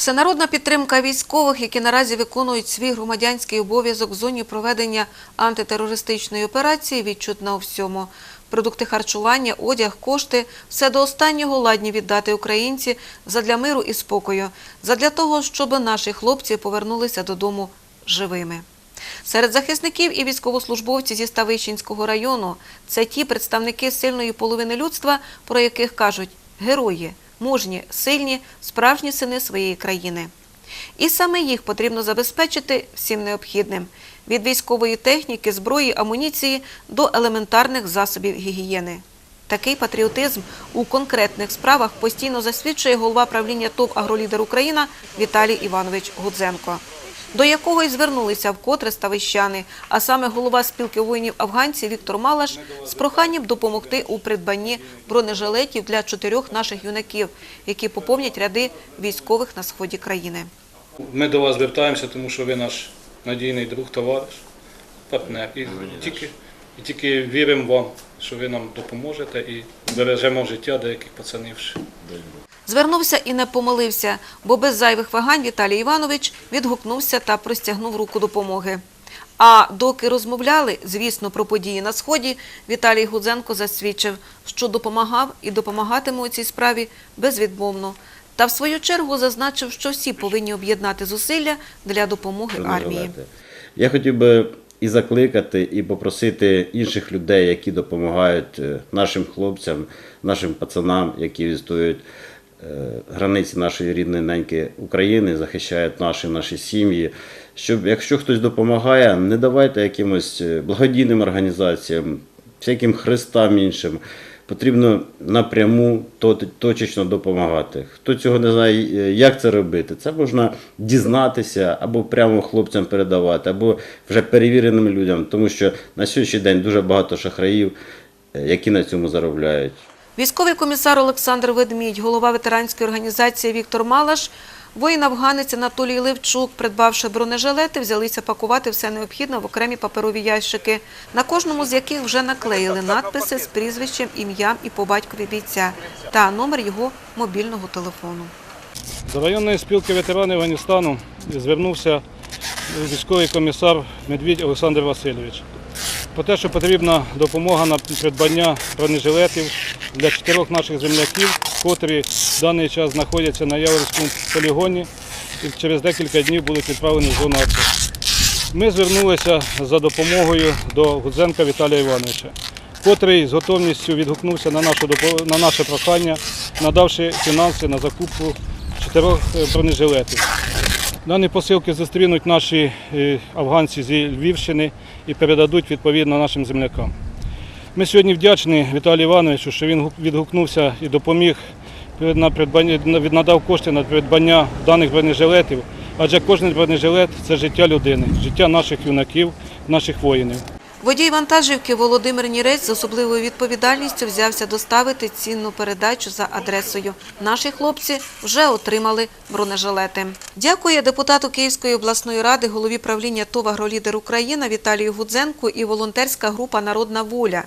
Всенародна підтримка військових, які наразі виконують свій громадянський обов'язок в зоні проведення антитерористичної операції, відчутна у всьому. Продукти харчування, одяг, кошти – все до останнього ладні віддати українці задля миру і спокою, задля того, щоб наші хлопці повернулися додому живими. Серед захисників і військовослужбовці зі Ставищенського району – це ті представники сильної половини людства, про яких кажуть герої, мужні, сильні, справжні сини своєї країни. І саме їх потрібно забезпечити всім необхідним – від військової техніки, зброї, амуніції до елементарних засобів гігієни. Такий патріотизм у конкретних справах постійно засвідчує голова правління ТОВ «Агролідер Україна» Віталій Іванович Гудзенко, до якого й звернулися вкотре ставищани, а саме голова спілки воїнів-афганців Віктор Малаш з проханням допомогти у придбанні бронежилетів для чотирьох наших юнаків, які поповнять ряди військових на сході країни. Ми до вас звертаємося, тому що ви наш надійний друг, товариш, партнер. І тільки, і тільки віримо вам, що ви нам допоможете і бережемо життя деяких пацанів. Звернувся і не помилився, бо без зайвих вагань Віталій Іванович відгукнувся та простягнув руку допомоги. А доки розмовляли, звісно, про події на Сході, Віталій Гудзенко засвідчив, що допомагав і допомагатиме у цій справі безвідмовно. Та в свою чергу зазначив, що всі повинні об'єднати зусилля для допомоги армії. Я хотів би і закликати, і попросити інших людей, які допомагають е, нашим хлопцям, нашим пацанам, які відстоюють е, границі нашої рідної неньки України, захищають наші наші сім'ї. Щоб якщо хтось допомагає, не давайте якимось е, благодійним організаціям, всяким хрестам іншим. Потрібно напряму точечно допомагати. Хто цього не знає, е, як це робити, це можна дізнатися або прямо хлопцям передавати, або вже перевіреним людям, тому що на сьогоднішній день дуже багато шахраїв, е, які на цьому заробляють. Військовий комісар Олександр Ведмідь, голова ветеранської організації Віктор Малаш, воїн-афганець Анатолій Левчук, придбавши бронежилети, взялися пакувати все необхідне в окремі паперові ящики, на кожному з яких вже наклеїли надписи з прізвищем, ім'ям і по батькові бійця та номер його мобільного телефону. До районної спілки ветеранів Афганістану звернувся військовий комісар Медвідь Олександр Васильович. Про те, що потрібна допомога на придбання бронежилетів для чотирьох наших земляків, котрі в даний час знаходяться на Яворівському полігоні і через декілька днів будуть відправлені в зону АТО. Ми звернулися за допомогою до Гудзенка Віталія Івановича, котрий з готовністю відгукнувся на, нашу, на наше прохання, надавши фінанси на закупку чотирьох е, бронежилетів. Дані посилки зустрінуть наші е, афганці зі Львівщини і передадуть відповідно нашим землякам. Ми сьогодні вдячні Віталію Івановичу, що він відгукнувся і допоміг надав кошти на придбання даних бронежилетів, адже кожен бронежилет це життя людини, життя наших юнаків, наших воїнів. Водій вантажівки Володимир Нірець з особливою відповідальністю взявся доставити цінну передачу за адресою. Наші хлопці вже отримали бронежилети. Дякує депутату Київської обласної ради, голові правління ТОВ «Агролідер Україна» Віталію Гудзенку і волонтерська група Народна воля.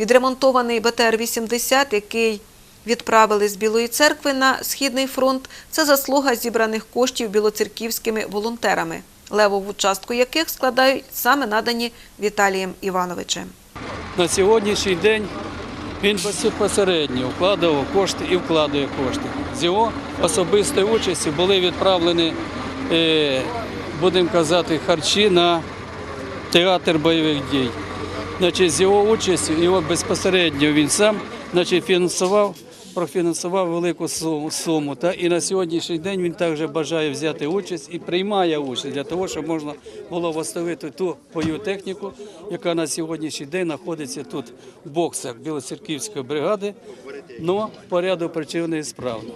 Відремонтований БТР-80, який відправили з Білої церкви на Східний фронт, це заслуга зібраних коштів білоцерківськими волонтерами, левову частку яких складають саме надані Віталієм Івановичем. на сьогоднішній день він безпосередньо вкладав кошти і вкладає кошти. З його особистої участі були відправлені, е, будемо казати, харчі на театр бойових дій. Значить, з його участю, його безпосередньо він сам значить, фінансував, профінансував велику суму. та, і на сьогоднішній день він також бажає взяти участь і приймає участь для того, щоб можна було восстановити ту бойову техніку, яка на сьогоднішній день знаходиться тут в боксах Білоцерківської бригади, але по ряду причин несправно.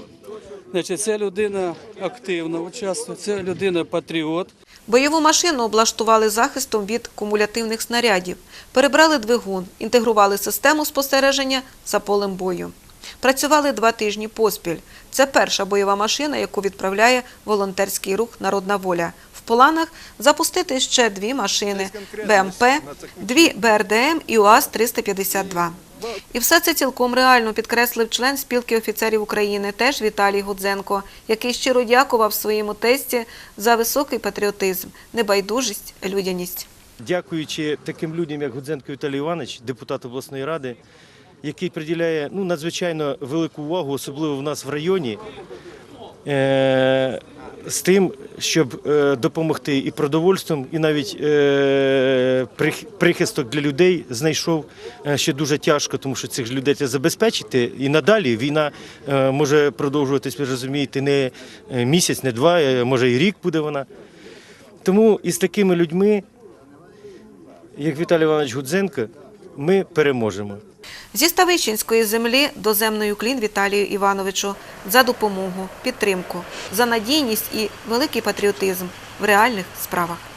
Значить, це людина активна участвує, це людина патріот. Бойову машину облаштували захистом від кумулятивних снарядів, перебрали двигун, інтегрували систему спостереження за полем бою. Працювали два тижні поспіль. Це перша бойова машина, яку відправляє волонтерський рух Народна воля. В планах запустити ще дві машини БМП, дві БРДМ і УАЗ-352. І все це цілком реально підкреслив член спілки офіцерів України, теж Віталій Гудзенко, який щиро дякував своєму тесті за високий патріотизм, небайдужість, людяність. дякуючи таким людям, як Гудзенко Віталій Іванович, депутат обласної ради, який приділяє ну, надзвичайно велику увагу, особливо в нас в районі, е- з тим, щоб е, допомогти і продовольством, і навіть е- прихисток для людей знайшов е, ще дуже тяжко, тому що цих людей треба забезпечити. І надалі війна може продовжуватись, ви розумієте, не місяць, не два, може і рік буде вона. Тому із такими людьми як Віталій Іванович Гудзенко, ми переможемо. Зі Ставищенської землі доземний уклін Віталію Івановичу за допомогу, підтримку, за надійність і великий патріотизм в реальних справах.